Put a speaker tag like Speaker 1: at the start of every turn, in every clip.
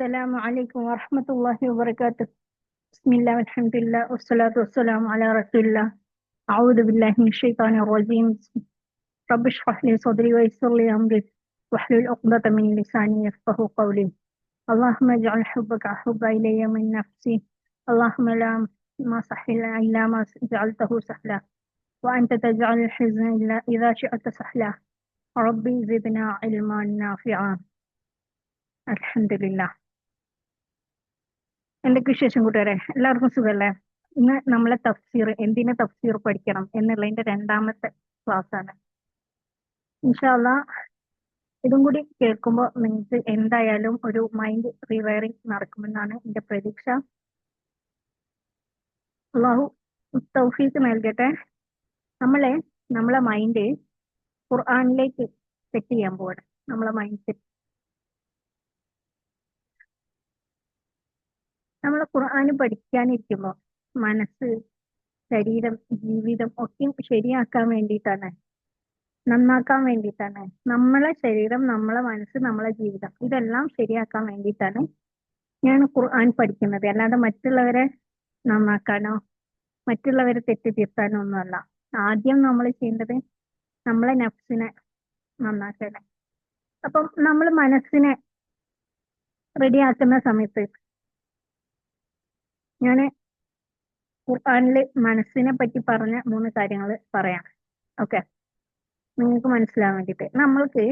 Speaker 1: السلام عليكم ورحمة الله وبركاته. بسم الله والحمد لله والصلاة والسلام على رسول الله. أعوذ بالله من الشيطان الرجيم. رب اشرح لي صدري ويسر لي أمري. واحلل عقدة من لساني يفقه قولي. اللهم اجعل حبك أحب إلي من نفسي. اللهم لا ما سهل إلا ما جعلته سهلا. وأنت تجعل الحزن إلا إذا شئت سهلا. ربي زدنا علما نافعا. الحمد لله. എന്തൊക്കെ വിശേഷം കൂട്ടുകാരെ? എല്ലാവർക്കും സുഖല്ലേ? ഇന്ന് നമ്മളെ തഫ്സീർ എന്തിനെ തഫ്സീർ പഠിക്കണം എന്നുള്ളതിന്റെ രണ്ടാമത്തെ ക്ലാസ് ആണ്. ഇൻഷാല്ല ഇതും കൂടി കേൾക്കുമ്പോൾ നിങ്ങൾക്ക് എന്തായാലും ഒരു മൈൻഡ് റീവയറിംഗ് നടക്കുമെന്നാണ് എന്റെ പ്രതീക്ഷ. അള്ളാഹു തൗഫീക്ക് നൽകട്ടെ. നമ്മളെ നമ്മളെ മൈൻഡ് ഖുർആാനിലേക്ക് സെറ്റ് ചെയ്യാൻ പോവാണ്. നമ്മളെ മൈൻഡ് സെറ്റ് നമ്മൾ ഖുർആൻ പഠിക്കാനിരിക്കുമ്പോൾ മനസ്സ് ശരീരം ജീവിതം ഒക്കെ ശരിയാക്കാൻ വേണ്ടിയിട്ടാണ്. നന്നാക്കാൻ വേണ്ടിയിട്ടാണ്. നമ്മളെ ശരീരം നമ്മളെ മനസ്സ് നമ്മളെ ജീവിതം ഇതെല്ലാം ശരിയാക്കാൻ വേണ്ടിയിട്ടാണ് ഞാൻ ഖുർആൻ പഠിക്കുന്നത്. അല്ലാതെ മറ്റുള്ളവരെ നന്നാക്കാനോ മറ്റുള്ളവരെ തെറ്റ് ഒന്നുമല്ല. ആദ്യം നമ്മൾ ചെയ്യേണ്ടത് നമ്മളെ നഫ്സിനെ നന്നാക്കണം അപ്പം നമ്മൾ മനസ്സിനെ റെഡിയാക്കുന്ന സമയത്ത് ഞാൻ ഖുർആാനിൽ മനസ്സിനെ പറ്റി പറഞ്ഞ മൂന്ന് കാര്യങ്ങൾ പറയാം. ഓക്കെ? നിങ്ങൾക്ക് മനസ്സിലാവാൻ വേണ്ടിയിട്ട് നമ്മൾക്ക്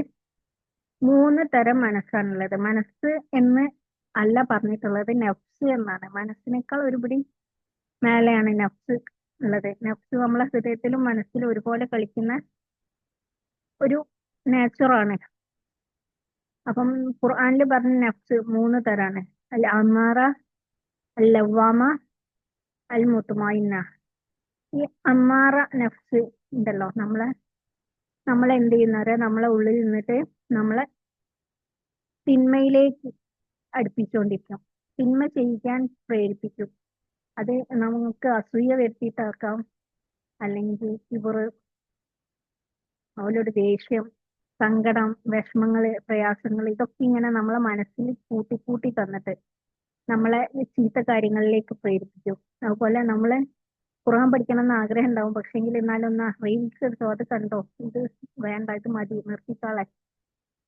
Speaker 1: മൂന്ന് തരം മനസ്സാണുള്ളത്. മനസ്സ് എന്ന് അല്ല പറഞ്ഞിട്ടുള്ളത് നഫ്സ് എന്നാണ്. മനസ്സിനേക്കാൾ ഒരുപടി മേലെയാണ് നഫ്സ് ഉള്ളത്. നഫ്സ് നമ്മളെ ഹൃദയത്തിലും മനസ്സിലും ഒരുപോലെ കളിക്കുന്ന ഒരു നേച്ചറാണ് അപ്പം ഖുർആാനിൽ പറഞ്ഞ നഫ്സ് മൂന്ന് തരാണ്. അൽ അമാറ അൽ ലവാമ അൽ ഈ അമ്മാറ നഫ്സ് ഉണ്ടല്ലോ നമ്മളെ നമ്മളെ എന്ത് ചെയ്യുന്നവരെ നമ്മളെ ഉള്ളിൽ നിന്നിട്ട് നമ്മളെ തിന്മയിലേക്ക് അടുപ്പിച്ചുകൊണ്ടിരിക്കും തിന്മ ചെയ്യിക്കാൻ പ്രേരിപ്പിക്കും. അത് നമുക്ക് അസൂയ വരുത്തിയിട്ടാക്കാം. അല്ലെങ്കിൽ ഇവർ അവരോട് ദേഷ്യം സങ്കടം വിഷമങ്ങൾ പ്രയാസങ്ങൾ ഇതൊക്കെ ഇങ്ങനെ നമ്മളെ മനസ്സിൽ കൂട്ടി കൂട്ടി തന്നിട്ട് നമ്മളെ ചീത്ത കാര്യങ്ങളിലേക്ക് പ്രേരിപ്പിക്കും. അതുപോലെ നമ്മളെ ഖുർആൻ പഠിക്കണം എന്ന് ആഗ്രഹം ഉണ്ടാവും പക്ഷെങ്കിൽ എന്നാലൊന്ന് റീൽസ് എടുത്തോ അത് കണ്ടോ? ഇത് വേണ്ട ഇത് മതി നിർത്തിക്കാളെ.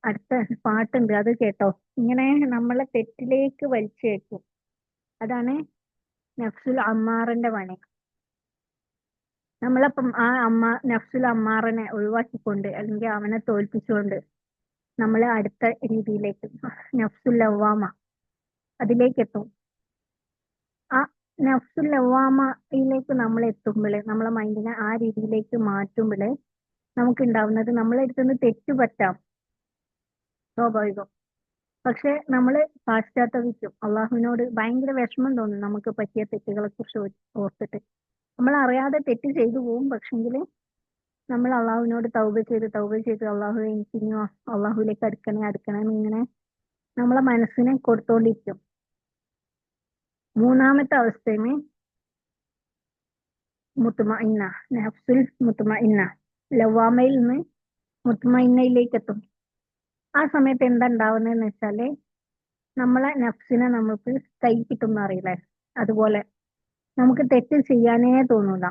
Speaker 1: അടുത്ത പാട്ടുണ്ട് അത് കേട്ടോ. ഇങ്ങനെ നമ്മളെ തെറ്റിലേക്ക് വലിച്ചേക്കും അതാണ് നഫ്സുൽ അമ്മാറിന്റെ പണി. നമ്മളപ്പം ആ അമ്മ നഫ്സുൽ അമ്മാറിനെ ഒഴിവാക്കിക്കൊണ്ട് അല്ലെങ്കിൽ അവനെ തോൽപ്പിച്ചുകൊണ്ട് നമ്മളെ അടുത്ത രീതിയിലേക്ക്. നഫ്സുൽ ലവാമ അതിലേക്ക് എത്തും ആ നഫ്സുൽ ലവാമയിലേക്ക് നമ്മൾ എത്തുമ്പോൾ നമ്മളെ മൈൻഡിനെ ആ രീതിയിലേക്ക് മാറ്റുമ്പോൾ നമുക്ക് ഉണ്ടാവുന്നത് നമ്മളെ അടുത്തുനിന്ന് തെറ്റ് പറ്റാം സ്വാഭാവികം. പക്ഷെ നമ്മൾ പാശ്ചാത്തപിക്കും അള്ളാഹുവിനോട് ഭയങ്കര വിഷമം തോന്നും നമുക്ക് പറ്റിയ തെറ്റുകളെ കുറിച്ച് ഓർത്തിട്ട്. നമ്മൾ അറിയാതെ തെറ്റ് ചെയ്തു പോകും. പക്ഷെങ്കിൽ നമ്മൾ അള്ളാഹുവിനോട് തൗബ ചെയ്ത് തൗബ ചെയ്ത് അള്ളാഹു എനിക്ക് ഇനിയോ അള്ളാഹുവിലേക്ക് അടുക്കണേ അടുക്കണേ ഇങ്ങനെ നമ്മളെ മനസ്സിനെ കൊടുത്തോണ്ടിരിക്കും. മൂന്നാമത്തെ അവസ്ഥയിൽ മുത്തുമഇന്ന നഫ്സുൽ മുത്തുമ ഇന്ന ലവാമയിൽ നിന്ന് മുത്തുമഇന്നയിലേക്ക് എത്തും ആ സമയത്ത് എന്താ ഉണ്ടാവുന്നതെന്ന് വെച്ചാൽ നമ്മളെ നഫ്സിനെ നമുക്ക് കൈ കിട്ടുന്ന അറിയില്ലേ അതുപോലെ നമുക്ക് തെറ്റ് ചെയ്യാനേ തോന്നൂല.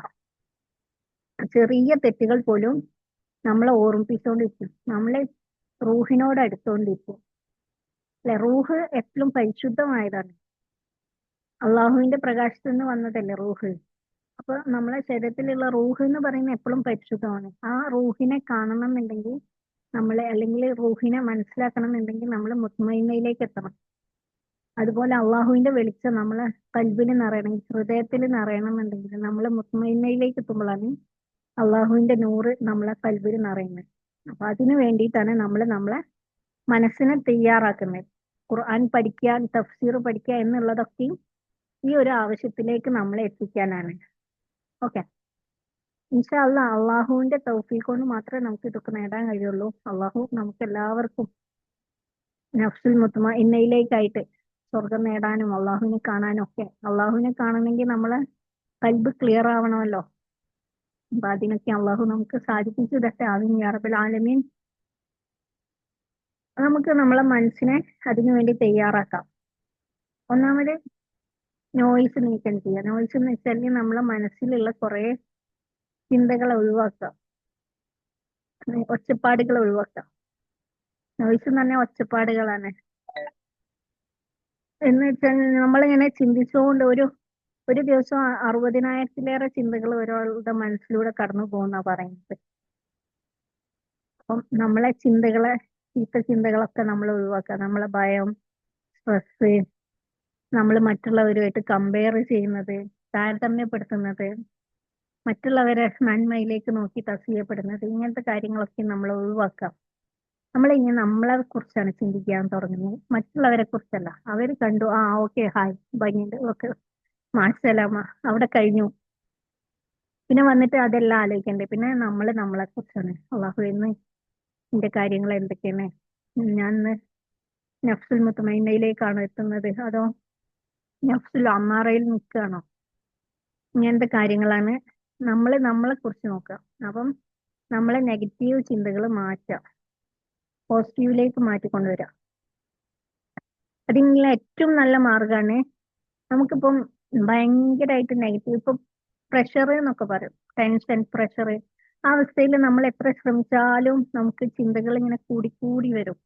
Speaker 1: ചെറിയ തെറ്റുകൾ പോലും നമ്മളെ ഓർമ്മിപ്പിച്ചുകൊണ്ടിരിക്കും നമ്മളെ റൂഹിനോട് അടുത്തോണ്ടിരിക്കും. അല്ലെ? റൂഹ് എപ്പോഴും പരിശുദ്ധമായതാണ്. അള്ളാഹുവിന്റെ പ്രകാശത്തു നിന്ന് വന്നതല്ലേ റൂഹ്? അപ്പൊ നമ്മളെ ശരീരത്തിലുള്ള റൂഹ് എന്ന് പറയുന്നത് എപ്പോഴും പരിശുദ്ധമാണ്. ആ റൂഹിനെ കാണണം എന്നുണ്ടെങ്കിൽ നമ്മളെ അല്ലെങ്കിൽ റൂഹിനെ മനസ്സിലാക്കണം എന്നുണ്ടെങ്കിൽ നമ്മൾ മുത്മയിന്നയിലേക്ക് എത്തണം. അതുപോലെ അള്ളാഹുവിന്റെ വെളിച്ചം നമ്മളെ കൽബിൽ നിറയണമെങ്കിൽ ഹൃദയത്തിൽ നിറയണം എന്നുണ്ടെങ്കിൽ നമ്മൾ മുത്മയിന്നയിലേക്ക് എത്തുമ്പോഴാണ് അള്ളാഹുവിന്റെ നൂറ് നമ്മളെ കൽബിൽ നിറയുന്നത്. അപ്പൊ അതിനു വേണ്ടിയിട്ടാണ് നമ്മൾ നമ്മളെ മനസ്സിനെ തയ്യാറാക്കുന്നത്. ഖുർആൻ പഠിക്കുക തഫ്സീർ പഠിക്കുക എന്നുള്ളതൊക്കെ ഈ ഒരു ആവശ്യത്തിലേക്ക് നമ്മളെ എത്തിക്കാനാണ്. ഓക്കെ ഇൻഷാല്ല അള്ളാഹുവിന്റെ തൗഫീഖ് കൊണ്ട് മാത്രമേ നമുക്ക് ഇതൊക്കെ നേടാൻ കഴിയുള്ളൂ. അള്ളാഹു നമുക്ക് എല്ലാവർക്കും നഫ്സുൽ മുത്തുമ ഇന്നയിലേക്കായിട്ട് സ്വർഗം നേടാനും അള്ളാഹുവിനെ കാണാനും ഒക്കെ. അള്ളാഹുവിനെ കാണണമെങ്കിൽ നമ്മളെ കൽബ് ക്ലിയർ ആവണമല്ലോ. അപ്പൊ അതിനൊക്കെ അള്ളാഹു നമുക്ക് സാധിപ്പിച്ചു തട്ടെ ആമീൻ യാ ആലമീൻ. നമുക്ക് നമ്മളെ മനസ്സിനെ അതിനു വേണ്ടി തയ്യാറാക്കാം. ഒന്നാമത് നോയ്സ് നീക്കം ചെയ്യുക. നോയ്സ് എന്ന് വെച്ചാൽ നമ്മളെ മനസ്സിലുള്ള കുറേ ചിന്തകളെ ഒഴിവാക്കാം ഒച്ചപ്പാടുകൾ ഒഴിവാക്കുക. നോയ്സ് എന്ന് പറഞ്ഞാൽ ഒച്ചപ്പാടുകളാണ്. എന്ന് വെച്ചാൽ നമ്മളിങ്ങനെ ചിന്തിച്ചുകൊണ്ട് ഒരു ഒരു ദിവസം അറുപതിനായിരത്തിലേറെ ചിന്തകൾ ഒരാളുടെ മനസ്സിലൂടെ കടന്നു പോകുന്ന പറയുന്നത്. അപ്പം നമ്മളെ ചിന്തകളെ ചീത്ത ചിന്തകളൊക്കെ നമ്മൾ ഒഴിവാക്കുക. നമ്മളെ ഭയം സ്ട്രെസ് നമ്മൾ മറ്റുള്ളവരുമായിട്ട് കമ്പയർ ചെയ്യുന്നത് താരതമ്യപ്പെടുത്തുന്നത് മറ്റുള്ളവരെ നന്മയിലേക്ക് നോക്കി തസ്യപ്പെടുന്നത് ഇങ്ങനത്തെ കാര്യങ്ങളൊക്കെ നമ്മൾ ഒഴിവാക്കാം. നമ്മൾ ഇനി നമ്മളെ കുറിച്ചാണ് ചിന്തിക്കാൻ തുടങ്ങുന്നത്. മറ്റുള്ളവരെ കുറിച്ചല്ല. അവർ കണ്ടു ആ ഓക്കെ ഹായ് ഭംഗിയുണ്ട്. ഓക്കെ മാസലാമ അവിടെ കഴിഞ്ഞു. പിന്നെ വന്നിട്ട് അതെല്ലാം ആലോചിക്കണ്ടേ? പിന്നെ നമ്മൾ നമ്മളെ കുറിച്ചാണ്. അള്ളാഹു എന്ന് എന്റെ കാര്യങ്ങൾ എന്തൊക്കെയാണ്? ഞാൻ നഫ്സുൽ മുത്തമൈനയിലേക്കാണോ എത്തുന്നത്. അതോ നഫ്സുൽ അമ്മാറയിൽ നിൽക്കുകയാണോ? ഇങ്ങനത്തെ കാര്യങ്ങളാണ്? നമ്മൾ നമ്മളെ കുറിച്ച് നോക്കുക. അപ്പം നമ്മളെ നെഗറ്റീവ് ചിന്തകൾ മാറ്റുക. പോസിറ്റീവിലേക്ക് മാറ്റിക്കൊണ്ടുവരിക. അതിനുള്ള ഏറ്റവും നല്ല മാർഗമാണ് നമുക്കിപ്പം ഭയങ്കരമായിട്ട് നെഗറ്റീവ് ഇപ്പം പ്രഷർ എന്നൊക്കെ പറയും. ടെൻഷൻ പ്രഷർ ആ അവസ്ഥയിൽ നമ്മൾ എത്ര ശ്രമിച്ചാലും നമുക്ക് ചിന്തകൾ ഇങ്ങനെ കൂടി കൂടി വരും.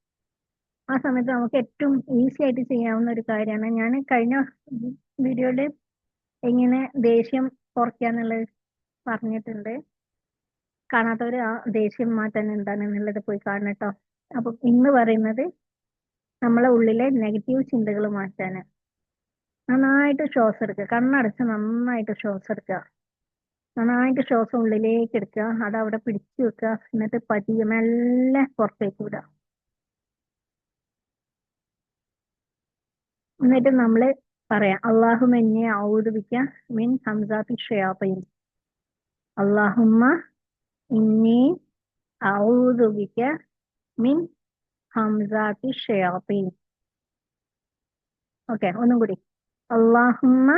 Speaker 1: ആ സമയത്ത് നമുക്ക് ഏറ്റവും ഈസി ആയിട്ട് ചെയ്യാവുന്ന ഒരു കാര്യമാണ്. ഞാൻ കഴിഞ്ഞ വീഡിയോയിൽ എങ്ങനെ ദേഷ്യം കുറയ്ക്കാന്നുള്ളത് പറഞ്ഞിട്ടുണ്ട്. കാണാത്തവർ ആ ദേഷ്യം മാറ്റാൻ എന്താണെന്നുള്ളത് പോയി കാണണം കേട്ടോ. അപ്പൊ ഇന്ന് പറയുന്നത് നമ്മളെ ഉള്ളിലെ നെഗറ്റീവ് ചിന്തകൾ മാറ്റാൻ നന്നായിട്ട് ശ്വാസം എടുക്കുക. കണ്ണടച്ച് നന്നായിട്ട് ശ്വാസം എടുക്കുക. നന്നായിട്ട് ശ്വാസം ഉള്ളിലേക്ക് എടുക്കുക. അത് അവിടെ പിടിച്ചു വെക്കുക. എന്നിട്ട് പതിയെ മെല്ലെ പുറത്തേക്ക് വിടുക. എന്നിട്ട് നമ്മൾ പറയാം അള്ളാഹു എന്നെ ഔദുബിക്ക മിൻ ഹംസാത്തി ഷയാത്തീൻ അള്ളാഹുമ്മ ഇന്നി ഔദുബിക്ക മിൻ ഹംസാത്തി ഷയാത്തീൻ ഓക്കെ ഒന്നും കൂടി. അള്ളാഹുമ്മ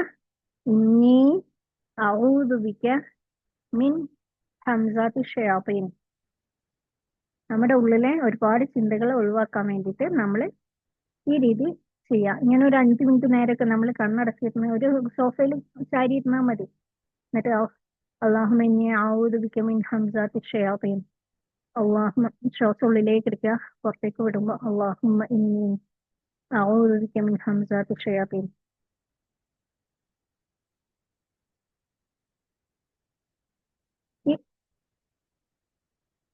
Speaker 1: ഇന്നി ഔദുബിക്ക മിൻ ഹംസാത്തി ഷയാത്തീൻ നമ്മുടെ ഉള്ളിലെ ഒരുപാട് ചിന്തകൾ ഒഴിവാക്കാൻ വേണ്ടിയിട്ട് നമ്മൾ ഈ രീതി ചെയ്യാം. ഇങ്ങനെ ഒരു അഞ്ച് മിനിറ്റ് നേരമൊക്കെ നമ്മൾ കണ്ണടച്ചിരുന്ന ഒരു സോഫയിൽ ചാരി ഇരുന്നാൽ മതി. എന്നിട്ട് അള്ളാഹുമെന്നെ ഔദുബിക്ക മിൻ ഹംസാത്തി ഷയാത്തീൻ അള്ളാഹുമ ശ്വാസം ഉള്ളിലേക്ക് എടുക്കുക പുറത്തേക്ക് വിടുമ്പോൾ അള്ളാഹുമ്മ ഇന്നി ഔദുബിക്ക മിൻ ഹംസാത്തി ഷയാത്തീൻ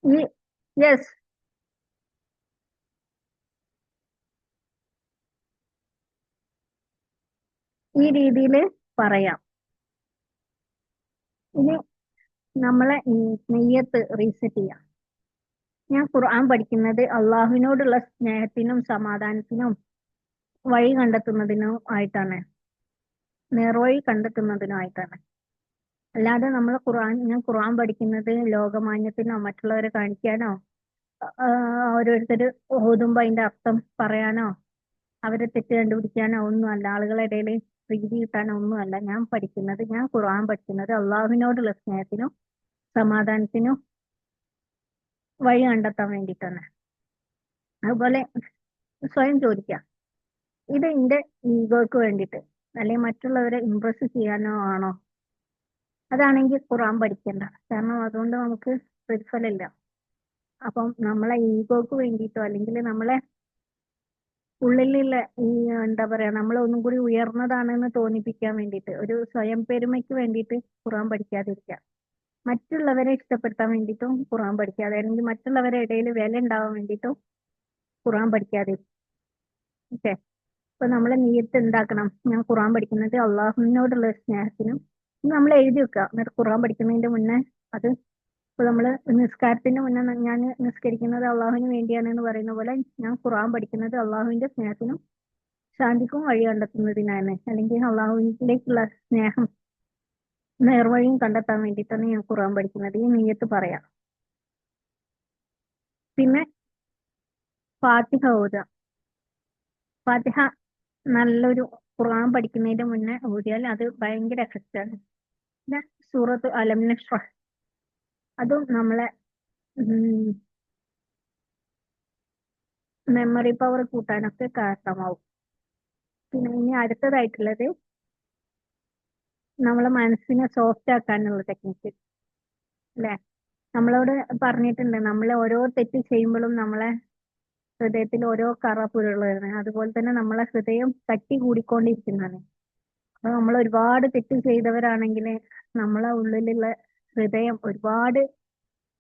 Speaker 1: ഈ യെസ് ഈ രീതിയിൽ പറയാം. ഇനി നമ്മളെ നെയ്യത്ത് റീസെറ്റ് ചെയ്യാം. ഞാൻ ഖുർആൻ പഠിക്കുന്നത് അള്ളാഹുവിനോടുള്ള സ്നേഹത്തിനും സമാധാനത്തിനും വഴി കണ്ടെത്തുന്നതിനും ആയിട്ടാണ്. നേർവഴി കണ്ടെത്തുന്നതിനും ആയിട്ടാണ്. അല്ലാതെ നമ്മൾ ഖുർആൻ ഞാൻ ഖുർആൻ പഠിക്കുന്നത് ലോകമാന്യത്തിനോ മറ്റുള്ളവരെ കാണിക്കാനോ ഓരോരുത്തർ ഓതുമ്പോ അതിന്റെ അർത്ഥം പറയാനോ അവരെ തെറ്റ് കണ്ടുപിടിക്കാനോ ഒന്നും അല്ല ആളുകളുടെ ഇടയിൽ പ്രീതി കിട്ടാൻ ഒന്നുമല്ല ഞാൻ പഠിക്കുന്നത് ഞാൻ ഖുർആൻ പഠിക്കുന്നത് അള്ളാഹുവിനോടുള്ള സ്നേഹത്തിനും സമാധാനത്തിനും വഴി കണ്ടെത്താൻ വേണ്ടിയിട്ടാണ്. അതുപോലെ സ്വയം ചോദിക്കാം. ഇത് എന്റെ ഈഗോക്ക് വേണ്ടിയിട്ട് അല്ലെങ്കിൽ മറ്റുള്ളവരെ ഇംപ്രസ് ചെയ്യാനോ ആണോ? അതാണെങ്കിൽ ഖുറാൻ പഠിക്കണ്ട. കാരണം അതുകൊണ്ട് നമുക്ക് പ്രതിഫലമില്ല. അപ്പം നമ്മളെ ഈഗോക്ക് വേണ്ടിയിട്ടോ അല്ലെങ്കിൽ നമ്മളെ ഉള്ളിലുള്ള എന്താ പറയാ നമ്മൾ ഒന്നും കൂടി ഉയർന്നതാണെന്ന് തോന്നിപ്പിക്കാൻ വേണ്ടിയിട്ട് ഒരു സ്വയം പെരുമയ്ക്ക് വേണ്ടിയിട്ട് ഖുർആൻ പഠിക്കാതിരിക്കുക മറ്റുള്ളവരെ ഇഷ്ടപ്പെടുത്താൻ വേണ്ടിയിട്ടും ഖുർആൻ പഠിക്കാതെ അല്ലെങ്കിൽ മറ്റുള്ളവരുടെ ഇടയിൽ വില ഉണ്ടാവാൻ വേണ്ടിയിട്ടും ഖുർആൻ പഠിക്കാതെ. ഓക്കെ. അപ്പൊ നമ്മളെ നീയത്ത് എന്താക്കണം? ഞാൻ ഖുർആൻ പഠിക്കുന്നത് അള്ളാഹുവിനോടുള്ള സ്നേഹത്തിനും നമ്മൾ എഴുതി വെക്കുക എന്നിട്ട് ഖുർആൻ പഠിക്കുന്നതിന്റെ മുന്നേ അത് ഇപ്പൊ നമ്മൾ നിസ്കാരത്തിന് മുന്നേ ഞാൻ നിസ്കരിക്കുന്നത് അള്ളാഹുവിന് വേണ്ടിയാണ് എന്ന് പറയുന്ന പോലെ ഞാൻ ഖുർആൻ പഠിക്കുന്നത് അള്ളാഹുവിന്റെ സ്നേഹത്തിനും ശാന്തിക്കും വഴി കണ്ടെത്തുന്നതിനാണ്. അല്ലെങ്കിൽ അള്ളാഹുവിലേക്കുള്ള സ്നേഹം നേർവഴിയും കണ്ടെത്താൻ വേണ്ടിയിട്ടാണ് ഞാൻ ഖുർആൻ പഠിക്കുന്നത്. ഈ നീയത്ത് പറയാം. പിന്നെ ഫാത്തിഹ ഓതുക ഫാത്തിഹ നല്ലൊരു ഖുർആൻ പഠിക്കുന്നതിന്റെ മുന്നേ ഓതിയാൽ അത് ഭയങ്കര എഫക്റ്റ് ആണ് പിന്നെ സൂറത്ത് അലം നഷ്റ. അതും നമ്മളെ മെമ്മറി പവർ കൂട്ടാനൊക്കെ കാരണമാവും. പിന്നെ ഇനി അടുത്തതായിട്ടുള്ളത് നമ്മളെ മനസ്സിനെ സോഫ്റ്റ് ആക്കാനുള്ള ടെക്നിക്ക് അല്ലേ? നമ്മളോട് പറഞ്ഞിട്ടുണ്ട് നമ്മൾ ഓരോ തെറ്റ് ചെയ്യുമ്പോഴും നമ്മളെ ഹൃദയത്തിൽ ഓരോ കറ അതുപോലെ തന്നെ നമ്മളെ ഹൃദയം കട്ടി കൂടിക്കൊണ്ടിരിക്കുന്നതാണ്. അപ്പൊ നമ്മൾ ഒരുപാട് തെറ്റ് ചെയ്തവരാണെങ്കിൽ നമ്മളെ ഉള്ളിലുള്ള ഹൃദയം ഒരുപാട്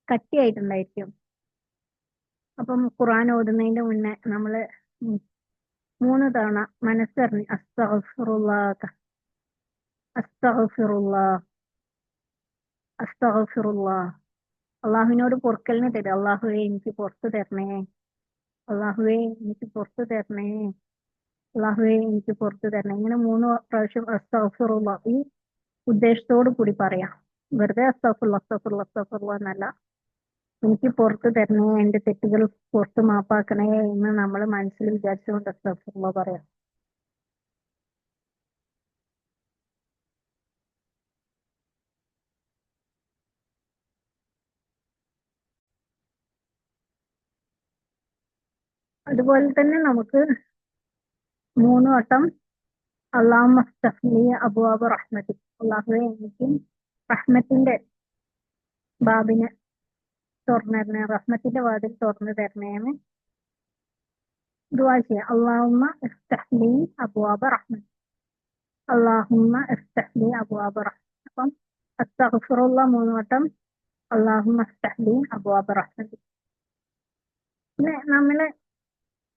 Speaker 1: കട്ടിയായിട്ടുണ്ടായിരിക്കും. അപ്പം ഖുർആൻ ഓതുന്നതിന്റെ മുന്നേ നമ്മൾ മൂന്ന് തവണ മനസ്സറിഞ്ഞ് അസ്തഗ്ഫിറുല്ലാ അസ്തഗ്ഫിറുല്ലാ അസ്തഗ്ഫിറുല്ലാ അള്ളാഹുവിനോട് പൊറുക്കലിന് തരും. അള്ളാഹുവെ എനിക്ക് പുറത്തു തരണേ. അള്ളാഹുവെ എനിക്ക് പുറത്തു തരണേ. അള്ളാഹുവെ എനിക്ക് പുറത്തു തരണേ. ഇങ്ങനെ മൂന്ന് പ്രാവശ്യം അസ്തഗ്ഫിറുല്ലാ ഈ ഉദ്ദേശത്തോടു കൂടി പറയാം. വെറുതെ അസ്തഫുള്ള അസ്തഫുള്ള അസ്തഫുള്ള എന്നല്ല. എനിക്ക് പുറത്ത് തരണേ എന്റെ തെറ്റുകൾ പുറത്ത് മാപ്പാക്കണേ എന്ന് നമ്മൾ മനസ്സിൽ വിചാരിച്ചുകൊണ്ട് അസ്തഫുള്ള പറയാം. അതുപോലെ തന്നെ നമുക്ക് മൂന്ന് വട്ടം അള്ളാഹുലി അബുവാബ് റഹ്മത്തി. അള്ളാഹുവെ എനിക്ക് റഹ്മത്തിന്റെ ബാബിന് തുറന്നു തരണേ റഹ്മത്തിന്റെ വാതിൽ തുറന്നു തരണേന്ന് ദുവാ അള്ളാഹുമ്മ ഇഫ്തഹ്ലി അബുവാബ് റഹ്മത്ത് അള്ളാഹുമ്മ ഇഫ്തഹ്ലി അപ്പം മൂന്ന് വട്ടം പിന്നെ നമ്മൾ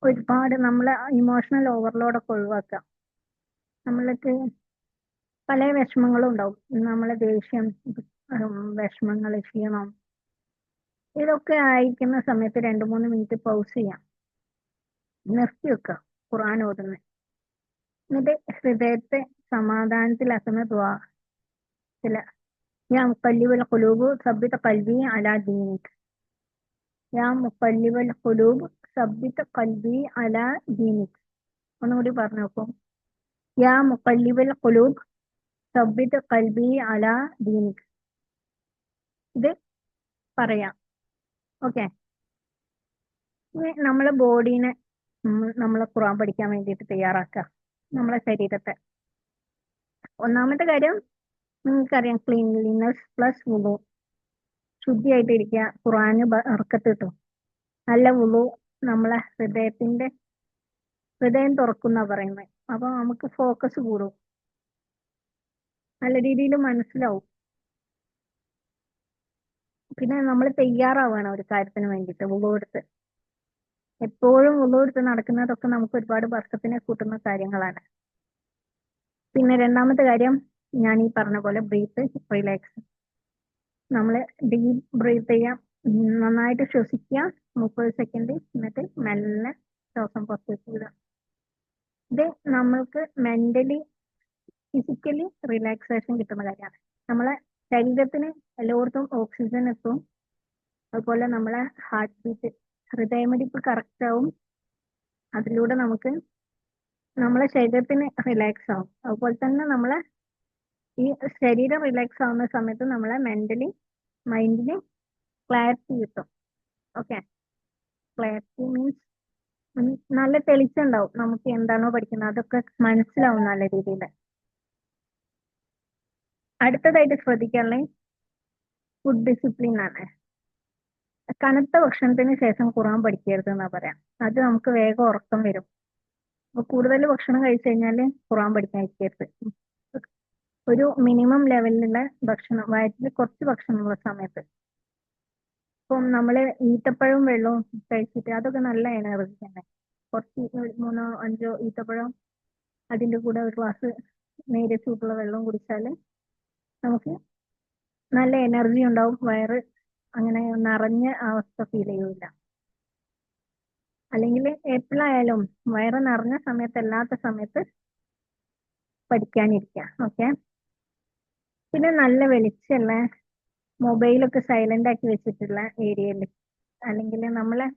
Speaker 1: ഒരുപാട് നമ്മളെ ഇമോഷണൽ ഓവർലോഡൊക്കെ ഒഴിവാക്കാം നമ്മൾക്ക് പല വിഷമങ്ങളും ഉണ്ടാവും. നമ്മളെ ദേഷ്യം വിഷമങ്ങൾ ക്ഷീണം ഇതൊക്കെ ആയിരിക്കുന്ന സമയത്ത് രണ്ട് മൂന്ന് മിനിറ്റ് പൗസ് ചെയ്യാം. നിർത്തി വെക്കുക ഖുർആൻ ഓതുന്നത് എന്നിട്ട് ഹൃദയത്തെ സമാധാനത്തിലാക്കുന്ന ദ്വാ ചില ഞാൻ മുക്കല്ലിബൽ കുലൂബ് സബിത കൽവി അലാ ദീനിക്. ഞാൻ മുക്കല്ലിബൽ കുലൂബ് സബിത കൽബി അലാ ദീനിക്. ഒന്നുകൂടി പറഞ്ഞു നോക്കും. യാ മുക്കല്ലിബൽ കുലൂബ് സബ്ബിത കൽബി അല ദീനിക്. ഇത് പറയാം. ഓക്കെ. നമ്മളെ ബോഡീനെ നമ്മളെ ഖുറാൻ പഠിക്കാൻ വേണ്ടിയിട്ട് തയ്യാറാക്കുക. നമ്മളെ ശരീരത്തെ. ഒന്നാമത്തെ കാര്യം നിങ്ങൾക്കറിയാം ക്ലീൻലിനെസ് പ്ലസ് വുളു. ശുദ്ധിയായിട്ട് ഇരിക്കുക ഖുറാന് ഇറക്കത്ത് കിട്ടും. നല്ല വുളു നമ്മളെ ഹൃദയത്തിന്റെ ഹൃദയം തുറക്കുന്ന പറയുന്നത്. അപ്പൊ നമുക്ക് ഫോക്കസ് കൂടും. നല്ല രീതിയിൽ മനസ്സിലാവും. പിന്നെ നമ്മൾ തയ്യാറാവുകയാണ് ഒരു കാര്യത്തിന് വേണ്ടിയിട്ട് ഉള്ളെടുത്ത് എപ്പോഴും ഉള്ളെടുത്ത് നടക്കുന്നതൊക്കെ നമുക്ക് ഒരുപാട് വർഷത്തിനെ കൂട്ടുന്ന കാര്യങ്ങളാണ്. പിന്നെ രണ്ടാമത്തെ കാര്യം ഞാൻ ഈ പറഞ്ഞ പോലെ ബ്രീത്ത് റിലാക്സ് നമ്മൾ ഡീപ് ബ്രീത്ത് ചെയ്യാം. നന്നായിട്ട് ശ്വസിക്കുക. മുപ്പത് സെക്കൻഡ് എന്നിട്ട് മെല്ലെ ശ്വാസം പുറത്തേക്ക് വിടുക. ഇത് നമ്മൾക്ക് മെന്റലി ഫിസിക്കലി റിലാക്സേഷൻ കിട്ടുന്ന കാര്യമാണ്. നമ്മളെ ശരീരത്തിന് എല്ലായിടത്തും ഓക്സിജൻ എത്തും. അതുപോലെ നമ്മളെ ഹാർട്ട് ബീറ്റ് ഹൃദയമിടിപ്പ് കറക്റ്റ് ആവും. അതിലൂടെ നമുക്ക് നമ്മളെ ശരീരത്തിന് റിലാക്സ് ആവും. അതുപോലെ തന്നെ നമ്മളെ ഈ ശരീരം റിലാക്സ് ആവുന്ന സമയത്ത് നമ്മളെ മെന്റലി മൈൻഡിന് ക്ലാരിറ്റി കിട്ടും. ഓക്കെ ക്ലാരിറ്റി മീൻസ് നല്ല തെളിച്ചുണ്ടാവും നമുക്ക് എന്താണോ പഠിക്കുന്നത്. അതൊക്കെ മനസ്സിലാവും നല്ല രീതിയിൽ. അടുത്തതായിട്ട് ശ്രദ്ധിക്കാനുള്ളത് ഫുഡ് ഡിസിപ്ലിൻ ആണ്. കനത്ത ഭക്ഷണത്തിന് ശേഷം ഖുറാൻ പഠിക്കരുത് എന്നാ പറയാം. അത് നമുക്ക് വേഗം ഉറക്കം വരും. അപ്പൊ കൂടുതൽ ഭക്ഷണം കഴിച്ചു കഴിഞ്ഞാൽ പഠിക്കാൻ ഇരിക്കരുത്. ഒരു മിനിമം ലെവലിലുള്ള ഭക്ഷണം വയറ്റിൽ കുറച്ച് ഭക്ഷണമുള്ള സമയത്ത്. ഇപ്പം നമ്മൾ ഈത്തപ്പഴവും വെള്ളവും കഴിച്ചിട്ട് അതൊക്കെ നല്ല എനർജി തന്നെ കുറച്ച് മൂന്നോ അഞ്ചോ ഈത്തപ്പഴം അതിന്റെ കൂടെ ഒരു ഗ്ലാസ് നേരിയ ചൂടുള്ള വെള്ളം കുടിച്ചാൽ നമുക്ക് നല്ല എനർജി ഉണ്ടാവും വയറ് അങ്ങനെ നിറഞ്ഞ അവസ്ഥ ഫീൽ ചെയ്യൂല. അല്ലെങ്കിൽ എപ്പോഴായാലും വയറ് നിറഞ്ഞ സമയത്ത് അല്ലാത്ത സമയത്ത് പഠിക്കാനിരിക്കുക ഓക്കെ പിന്നെ നല്ല വെളിച്ചമുള്ള മൊബൈലൊക്കെ സൈലന്റ് ആക്കി വെച്ചിട്ടുള്ള ഏരിയയിൽ അല്ലെങ്കിൽ നമ്മളെ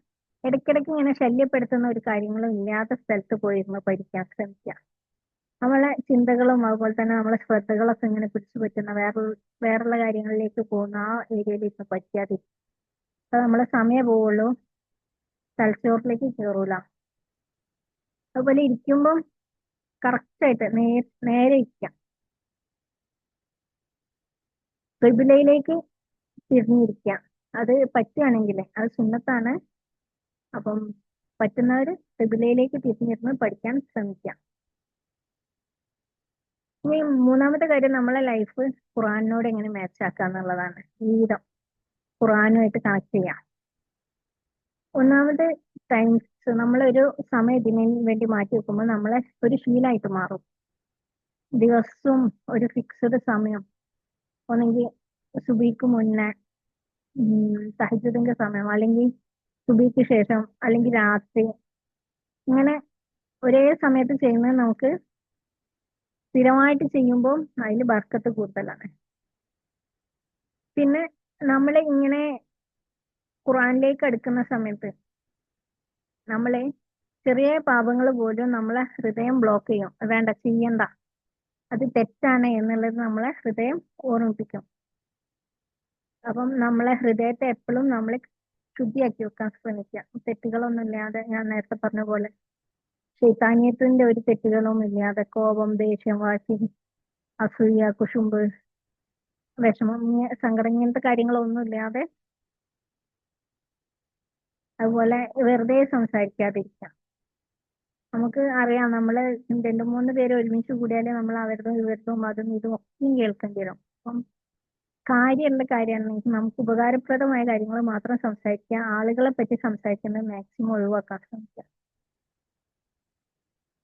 Speaker 1: ഇടയ്ക്കിടയ്ക്ക് ഇങ്ങനെ ശല്യപ്പെടുത്തുന്ന ഒരു കാര്യങ്ങളും ഇല്ലാത്ത സ്ഥലത്ത് പോയിരുന്നു പഠിക്കാൻ ശ്രമിക്കുക നമ്മളെ ചിന്തകളും അതുപോലെ തന്നെ നമ്മളെ ശ്രദ്ധകളൊക്കെ ഇങ്ങനെ പിടിച്ചു പറ്റുന്ന വേറെ വേറുള്ള കാര്യങ്ങളിലേക്ക് പോകുന്ന ആ ഏരിയയിലേക്ക് പറ്റാതെ അപ്പൊ നമ്മളെ സമയം പോവുള്ളൂ. തലച്ചോറിലേക്ക് കയറൂല. അതുപോലെ ഇരിക്കുമ്പം കറക്റ്റ് ആയിട്ട് നേ നേരെ ഇരിക്കാം. ത്രിബിലയിലേക്ക് തിരിഞ്ഞിരിക്കാം. അത് പറ്റുകയാണെങ്കിൽ അത് സുന്നത്താണ്. അപ്പം പറ്റുന്നവർ ത്രിബിലയിലേക്ക് തിരിഞ്ഞിരുന്ന് പഠിക്കാൻ ശ്രമിക്കാം. ഇനി മൂന്നാമത്തെ കാര്യം നമ്മളെ ലൈഫ് ഖുറാനോട് എങ്ങനെ മാച്ച് ആക്കുക എന്നുള്ളതാണ്. ജീവിതം ഖുറാനുമായിട്ട് കണക്ട് ചെയ്യാം. ഒന്നാമത് ടൈംസ് നമ്മളൊരു സമയം ഇതിനു വേണ്ടി മാറ്റി വെക്കുമ്പോൾ നമ്മളെ ഒരു ശീലമായിട്ട് മാറും. ദിവസവും ഒരു ഫിക്സഡ് സമയം ഒന്നെങ്കിൽ സുബിക്ക് മുന്നേ സഹിച്ചതിന്റെ സമയം അല്ലെങ്കിൽ സുബിക്ക് ശേഷം അല്ലെങ്കിൽ രാത്രി. ഇങ്ങനെ ഒരേ സമയത്ത് ചെയ്യുന്നത് നമുക്ക് സ്ഥിരമായിട്ട് ചെയ്യുമ്പോൾ അതിൽ ബർക്കത്ത് കൂടുതലാണ്. പിന്നെ നമ്മൾ ഇങ്ങനെ ഖുറാനിലേക്ക് അടുക്കുന്ന സമയത്ത് നമ്മളെ ചെറിയ പാപങ്ങൾ പോലും നമ്മളെ ഹൃദയം ബ്ലോക്ക് ചെയ്യും. വേണ്ട ചെയ്യണ്ട. അത് തെറ്റാണ് എന്നുള്ളത് നമ്മളെ ഹൃദയം ഓർമ്മിപ്പിക്കും. അപ്പം നമ്മളെ ഹൃദയത്തെ എപ്പോഴും നമ്മൾ ശുദ്ധിയാക്കി വെക്കാൻ ശ്രമിക്കുക. തെറ്റുകളൊന്നും ഇല്ലാതെ ഞാൻ നേരത്തെ പറഞ്ഞ പോലെ ചൈതാന്യത്തിന്റെ ഒരു തെറ്റുകളും ഇല്ലാതെ കോപം ദേഷ്യം വാശി അസൂയ കുശുമ്പ് വിഷമം സങ്കടം ഇങ്ങനത്തെ കാര്യങ്ങളൊന്നും ഇല്ലാതെ അതുപോലെ വെറുതെ സംസാരിക്കാതിരിക്കാം. നമുക്ക് അറിയാം നമ്മൾ രണ്ടു മൂന്ന് പേര് ഒരുമിച്ച് കൂടിയാലേ നമ്മൾ അവരുടെ ഇവരുടെയും അതും ഇതും ഒക്കെയും കേൾക്കേണ്ടി വരും. അപ്പം കാര്യമുള്ള കാര്യമാണ് നമുക്ക് ഉപകാരപ്രദമായ കാര്യങ്ങൾ മാത്രം സംസാരിക്കുക ആളുകളെ പറ്റി സംസാരിക്കുന്നത് മാക്സിമം ഒഴിവാക്കാൻ ശ്രമിക്കുക.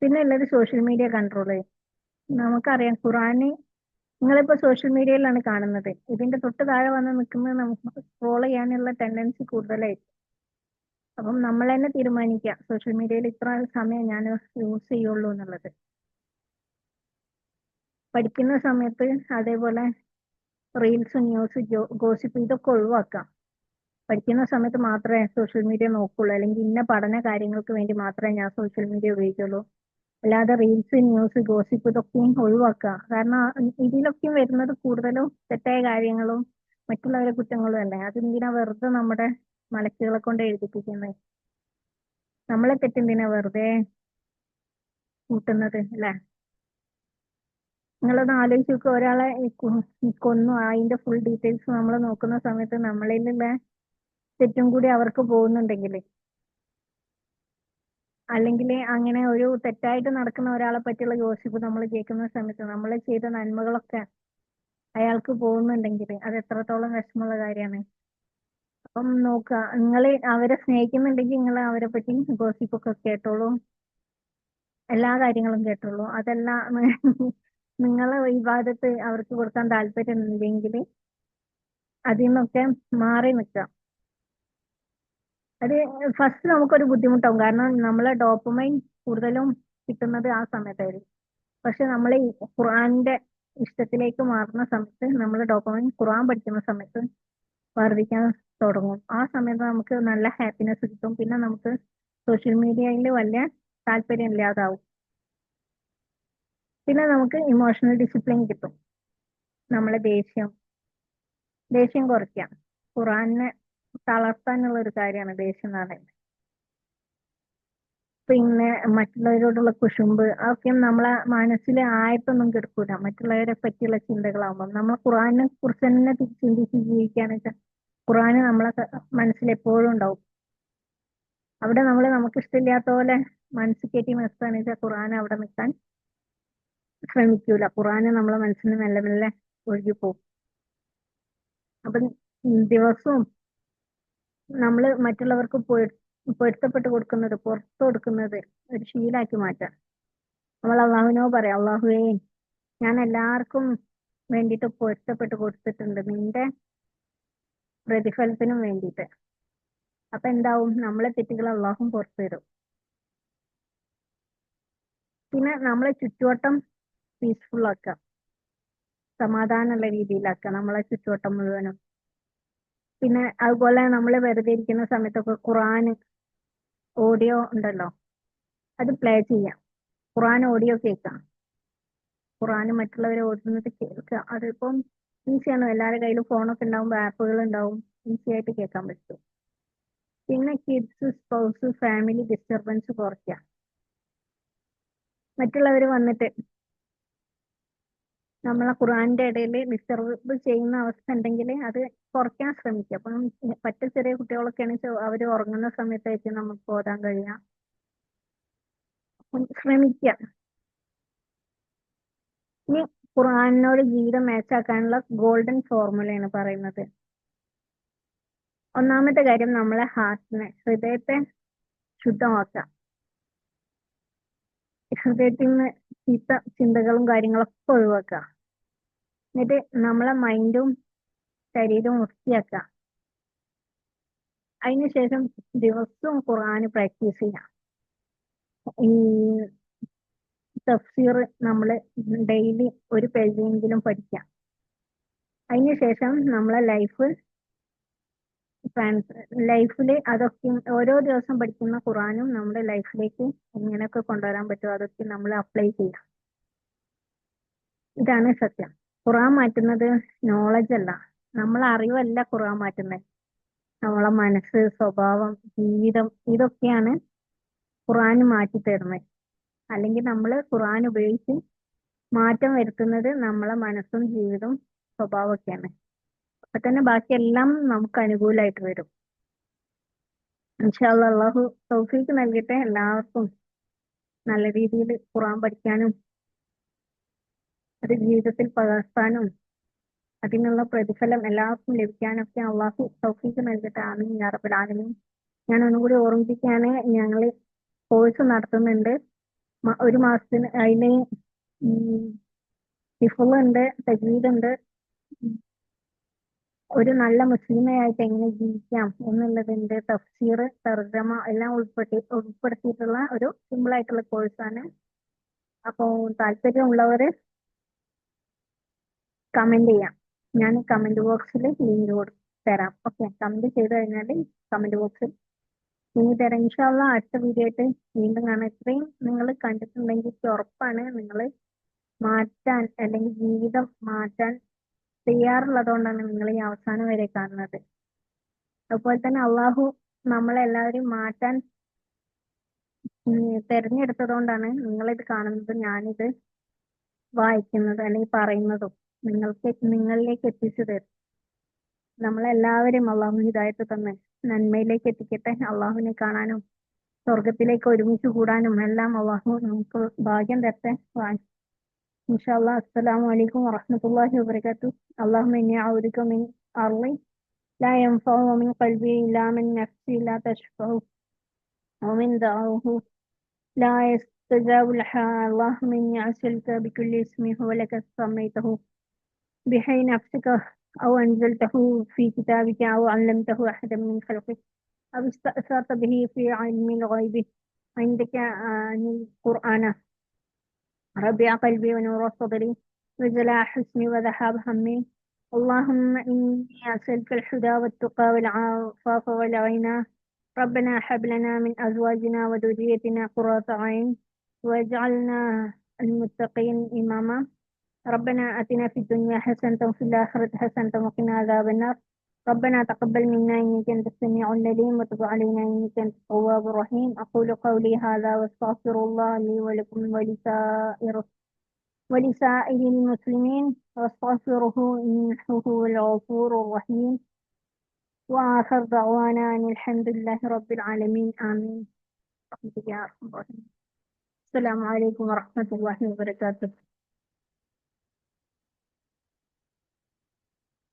Speaker 1: പിന്നെ ഉള്ളത് സോഷ്യൽ മീഡിയ കൺട്രോൾ നമുക്കറിയാം ഖുറാന് നിങ്ങളിപ്പോ സോഷ്യൽ മീഡിയയിലാണ് കാണുന്നത്. ഇതിന്റെ തൊട്ട് താഴെ വന്ന് നിൽക്കുന്നത് നമുക്ക് സ്ക്രോൾ ചെയ്യാനുള്ള ടെൻഡൻസി കൂടുതലായിരിക്കും. അപ്പം നമ്മൾ തന്നെ തീരുമാനിക്കുക സോഷ്യൽ മീഡിയയിൽ ഇത്ര സമയം ഞാൻ യൂസ് ചെയ്യുള്ളൂ എന്നുള്ളത്. പഠിക്കുന്ന സമയത്ത് അതേപോലെ റീൽസ് ന്യൂസ് ഗോസിപ്പ് ഇതൊക്കെ ഒഴിവാക്കാം. പഠിക്കുന്ന സമയത്ത് മാത്രമേ സോഷ്യൽ മീഡിയ നോക്കുള്ളൂ. അല്ലെങ്കിൽ ഇന്ന പഠന കാര്യങ്ങൾക്ക് വേണ്ടി മാത്രമേ ഞാൻ സോഷ്യൽ മീഡിയ ഉപയോഗിക്കുള്ളൂ. അല്ലാതെ റീൽസ് ന്യൂസ് ഗോസിപ്പ് ഇതൊക്കെയും ഒഴിവാക്കുക. കാരണം ഇതിലൊക്കെ വരുന്നത് കൂടുതലും തെറ്റായ കാര്യങ്ങളും മറ്റുള്ളവരെ കുറ്റങ്ങളും അല്ലേ? അതെന്തിനാ വെറുതെ നമ്മുടെ മലക്കുകളെ കൊണ്ട് എഴുതിപ്പിക്കുന്നത് നമ്മളെ തെറ്റെന്തിനാ വെറുതെ കൂട്ടുന്നത് അല്ലേ? നിങ്ങളൊന്ന് ആലോചിച്ച് നോക്കുക ഒരാളെ കൊന്നു. അതിന്റെ ഫുൾ ഡീറ്റെയിൽസ് നമ്മൾ നോക്കുന്ന സമയത്ത് നമ്മളിലുള്ള തെറ്റും കൂടി അവർക്ക് പോകുന്നുണ്ടെങ്കിൽ അല്ലെങ്കിൽ അങ്ങനെ ഒരു തെറ്റായിട്ട് നടക്കുന്ന ഒരാളെ പറ്റിയുള്ള ഗോസിപ്പ് നമ്മൾ കേൾക്കുന്ന സമയത്ത് നമ്മൾ ചെയ്ത നന്മകളൊക്കെ അയാൾക്ക് പോകുന്നുണ്ടെങ്കിൽ അത് എത്രത്തോളം വിഷമമുള്ള കാര്യമാണ്. അപ്പം നോക്കുക നിങ്ങൾ അവരെ സ്നേഹിക്കുന്നുണ്ടെങ്കിൽ നിങ്ങൾ അവരെ പറ്റി ഗോസിപ്പൊക്കെ കേട്ടോളൂ. എല്ലാ കാര്യങ്ങളും കേട്ടോളൂ. അതെല്ലാം നിങ്ങളെ വിവാദത്തെ അവർക്ക് കൊടുക്കാൻ താല്പര്യം ഉണ്ടെങ്കിൽ അതിൽ നിന്നൊക്കെ മാറി നിൽക്കാം. അത് ഫസ്റ്റ് നമുക്കൊരു ബുദ്ധിമുട്ടാവും. കാരണം നമ്മളെ ഡോപ്പമൈൻ കൂടുതലും കിട്ടുന്നത് ആ സമയത്തായിരിക്കും. പക്ഷെ നമ്മൾ ഖുറാന്റെ ഇഷ്ടത്തിലേക്ക് മാറുന്ന സമയത്ത് നമ്മൾ ഡോപ്പമൈൻ ഖുർആൻ പഠിക്കുന്ന സമയത്ത് വർദ്ധിക്കാൻ തുടങ്ങും. ആ സമയത്ത് നമുക്ക് നല്ല ഹാപ്പിനെസ് കിട്ടും. പിന്നെ നമുക്ക് സോഷ്യൽ മീഡിയയിൽ വലിയ താല്പര്യം ഇല്ലാതാവും. പിന്നെ നമുക്ക് ഇമോഷണൽ ഡിസിപ്ലിൻ കിട്ടും. നമ്മളെ ദേഷ്യം. ദേഷ്യം കുറയ്ക്കാം. ഖുറാനെ തളർത്താനുള്ള ഒരു കാര്യമാണ് ദേഷ്യം എന്ന് പറയുന്നത് പിന്നെ മറ്റുള്ളവരോടുള്ള കുശുമ്പ് അതൊക്കെ നമ്മളെ മനസ്സിൽ ആയത്തൊന്നും കിടക്കൂല. മറ്റുള്ളവരെ പറ്റിയുള്ള ചിന്തകളാകുമ്പോൾ നമ്മൾ ഖുറാനെ കുറിച്ച് തന്നെ ചിന്തിച്ച് ജീവിക്കുകയാണെന്ന് വെച്ചാൽ ഖുറാന് നമ്മളെ മനസ്സിൽ എപ്പോഴും ഉണ്ടാവും. അവിടെ നമ്മൾ നമുക്ക് ഇഷ്ടമില്ലാത്ത പോലെ മനസ്സിൽ കയറ്റി നിർത്തുകയാണെന്ന് വെച്ചാൽ ഖുറാൻ അവിടെ നിൽക്കാൻ ശ്രമിക്കൂല. ഖുറാന് നമ്മളെ മനസ്സിന് മെല്ലെ മെല്ലെ ഒഴുകി പോകും. അപ്പം ദിവസവും നമ്മൾ മറ്റുള്ളവർക്ക് പൊരുത്തപ്പെട്ട് കൊടുക്കുന്നത് പുറത്തു കൊടുക്കുന്നത് ഒരു ശീലാക്കി മാറ്റാം നമ്മൾ അള്ളാഹുവിനോ പറയാം അള്ളാഹുവേ ഞാൻ എല്ലാവർക്കും വേണ്ടിട്ട് പൊരുത്തപ്പെട്ട് കൊടുത്തിട്ടുണ്ട്. നിന്റെ പ്രതിഫലത്തിനും വേണ്ടിയിട്ട്. അപ്പൊ എന്താവും? നമ്മളെ തെറ്റുകൾ അള്ളാഹും പുറത്തു തരും പിന്നെ നമ്മളെ ചുറ്റുവട്ടം പീസ്ഫുൾ ആക്കാം സമാധാനമുള്ള രീതിയിലാക്കാം നമ്മളെ ചുറ്റുവട്ടം മുഴുവനും. പിന്നെ അതുപോലെ നമ്മൾ വെറുതെ ഇരിക്കുന്ന സമയത്തൊക്കെ ഖുറാൻ ഓഡിയോ ഉണ്ടല്ലോ? അത് പ്ലേ ചെയ്യാം. ഖുറാൻ ഓഡിയോ കേൾക്കാം. ഖുറാൻ മറ്റുള്ളവരെ ഓടുന്നത് കേൾക്കുക. അതിപ്പം ഈസിയാണ്. എല്ലാവരുടെ കയ്യിലും ഫോണൊക്കെ ഉണ്ടാവുമ്പോൾ ആപ്പുകൾ ഉണ്ടാവും. ഈസി ആയിട്ട് കേൾക്കാൻ പറ്റും. പിന്നെ കിഡ്സ് സ്പൗസ് ഫാമിലി ഡിസ്റ്റർബൻസ് കുറയ്ക്കുക മറ്റുള്ളവർ വന്നിട്ട് നമ്മളെ ഖുർആന്റെ ഇടയിൽ ഡിസ്റ്റർബ് ചെയ്യുന്ന അവസ്ഥ ഉണ്ടെങ്കിൽ അത് കുറയ്ക്കാൻ ശ്രമിക്കുക അപ്പം പറ്റ ചെറിയ കുട്ടികളൊക്കെയാണ് അവർ ഉറങ്ങുന്ന സമയത്തായിരിക്കും നമുക്ക് ഓതാൻ കഴിയുക. ശ്രമിക്കുക ഇനി ഖുറാനോട് ജീവിതം മാച്ചാക്കാനുള്ള ഗോൾഡൻ ഫോർമുലയാണ് പറയുന്നത്. ഒന്നാമത്തെ കാര്യം നമ്മളെ ഹാർട്ടിനെ ഹൃദയത്തെ ശുദ്ധമാക്കുക ഹൃദയത്തിൽ നിന്ന് ചീത്ത ചിന്തകളും കാര്യങ്ങളൊക്കെ ഒഴിവാക്കുക. എന്നിട്ട് നമ്മളെ മൈൻഡും ശരീരവും വൃത്തിയാക്കുക. അതിനുശേഷം ദിവസവും ഖുർആൻ പ്രാക്ടീസ് ചെയ്യാം ഈ തഫ്സീർ നമ്മൾ ഡെയിലി ഒരു പേജെങ്കിലും പഠിക്കാം അതിനുശേഷം നമ്മളെ ലൈഫ് ലൈഫിൽ അതൊക്കെ ഓരോ ദിവസം പഠിക്കുന്ന ഖുറാനും നമ്മുടെ ലൈഫിലേക്ക് എങ്ങനെയൊക്കെ കൊണ്ടുവരാൻ പറ്റുമോ അതൊക്കെ നമ്മൾ അപ്ലൈ ചെയ്യാം ഇതാണ് സത്യം. ഖുറാൻ മാറ്റുന്നത് നോളജ് അല്ല. നമ്മളെ അറിവല്ല ഖുറാൻ മാറ്റുന്നത് നമ്മളെ മനസ്സ് സ്വഭാവം ജീവിതം ഇതൊക്കെയാണ് ഖുറാൻ മാറ്റി തരുന്നത് അല്ലെങ്കിൽ നമ്മൾ ഖുറാൻ ഉപയോഗിച്ച് മാറ്റം വരുത്തുന്നത് നമ്മളെ മനസ്സും ജീവിതവും സ്വഭാവമൊക്കെയാണ്. അപ്പൊ തന്നെ ബാക്കിയെല്ലാം നമുക്ക് അനുകൂലമായിട്ട് വരും. അള്ളാഹു തൗഫീക്ക് നൽകട്ടെ. എല്ലാവർക്കും നല്ല രീതിയിൽ ഖുറാൻ പഠിക്കാനും അത് ജീവിതത്തിൽ പകർത്താനും അതിനുള്ള പ്രതിഫലം എല്ലാവർക്കും ലഭിക്കാനൊക്കെ അള്ളാഹു തൗഫീക്ക് നൽകട്ടെ. ആമീൻ യാ റബ്ബൽ ആലമീൻ. ഞാൻ ഒന്നുകൂടി ഓർമ്മിപ്പിക്കാന് ഞങ്ങൾ കോഴ്സ് നടത്തുന്നുണ്ട്. ഒരു മാസത്തിന് അതിന് ഉണ്ട് തജീദ് ഉണ്ട്. ഒരു നല്ല മുസ്ലിമയായിട്ട് എങ്ങനെ ജീവിക്കാം എന്നുള്ളതിന്റെ തഫ്സീർ തർജമ എല്ലാം ഉൾപ്പെടുത്തി ഉൾപ്പെടുത്തിയിട്ടുള്ള ഒരു സിമ്പിൾ ആയിട്ടുള്ള കോഴ്സാണ് അപ്പോൾ താല്പര്യമുള്ളവര് കമന്റ് ചെയ്യാം. ഞാൻ കമന്റ് ബോക്സിൽ ലിങ്ക് കൊടുത്ത് തരാം. ഓക്കെ കമന്റ് ചെയ്ത് കഴിഞ്ഞാൽ കമന്റ് ബോക്സിൽ ലിങ്ക് തരാം. ഇൻഷാല്ല അടുത്ത വീഡിയോ ആയിട്ട് വീണ്ടും കാണാം. ഇത്രയും നിങ്ങൾ കണ്ടിട്ടുണ്ടെങ്കിൽ ഉറപ്പാണ് നിങ്ങൾ മാറ്റാൻ അല്ലെങ്കിൽ ജീവിതം മാറ്റാൻ തയ്യാറുള്ളതുകൊണ്ടാണ് നിങ്ങൾ ഈ അവസാനം വരെ കാണുന്നത്. അതുപോലെ തന്നെ അള്ളാഹു നമ്മളെല്ലാവരും മാറ്റാൻ തെരഞ്ഞെടുത്തത് തെരഞ്ഞെടുത്തതുകൊണ്ടാണ് നിങ്ങളിത് കാണുന്നത്. ഞാനിത് വായിക്കുന്നത് അല്ലെങ്കിൽ പറയുന്നതും. നിങ്ങൾക്ക് നിങ്ങളിലേക്ക് എത്തിച്ചു തരും നമ്മളെല്ലാവരെയും അള്ളാഹു ഹിദായത്ത് തന്നെ നന്മയിലേക്ക് എത്തിക്കട്ടെ അള്ളാഹുവിനെ കാണാനും സ്വർഗത്തിലേക്ക് ഒരുമിച്ച് കൂടാനും എല്ലാം അള്ളാഹു നമുക്ക് ഭാഗ്യം തരട്ടെ വാ- إن شاء الله السلام عليكم ورحمة الله وبركاته اللهم إني أعوذ بك من أرض لا ينفع ومن قلبي لا من نفسي لا تشفع ومن دعوه لا يستجاب لها اللهم إني أسألك بكل اسم هو لك سميته بحي نفسك أو أنزلته في كتابك أو علمته أحدا من خلقك أو استأثرت به في علم الغيب. عندك عن القرآن. ربيع قلبي ونور صدري وجلاء حسني وذهاب همي. اللهم إني أسألك الهدى والتقى والعفاف والغنى ربنا هب لنا من أزواجنا وذريتنا قرة عين واجعلنا المتقين إماما. ربنا آتنا في الدنيا حسنة وفي الآخرة حسنة وقنا عذاب النار. ربنا تقبل منا إنك أنت السميع العليم وتب علينا إنك أنت التواب الرحيم. أقول قولي هذا واستغفر الله لي ولكم ولسائر ولسائر المسلمين. واستغفره إنه هو الغفور الرحيم. وآخر دعوانا أن الحمد لله رب العالمين. آمين. السلام عليكم ورحمة الله وبركاته.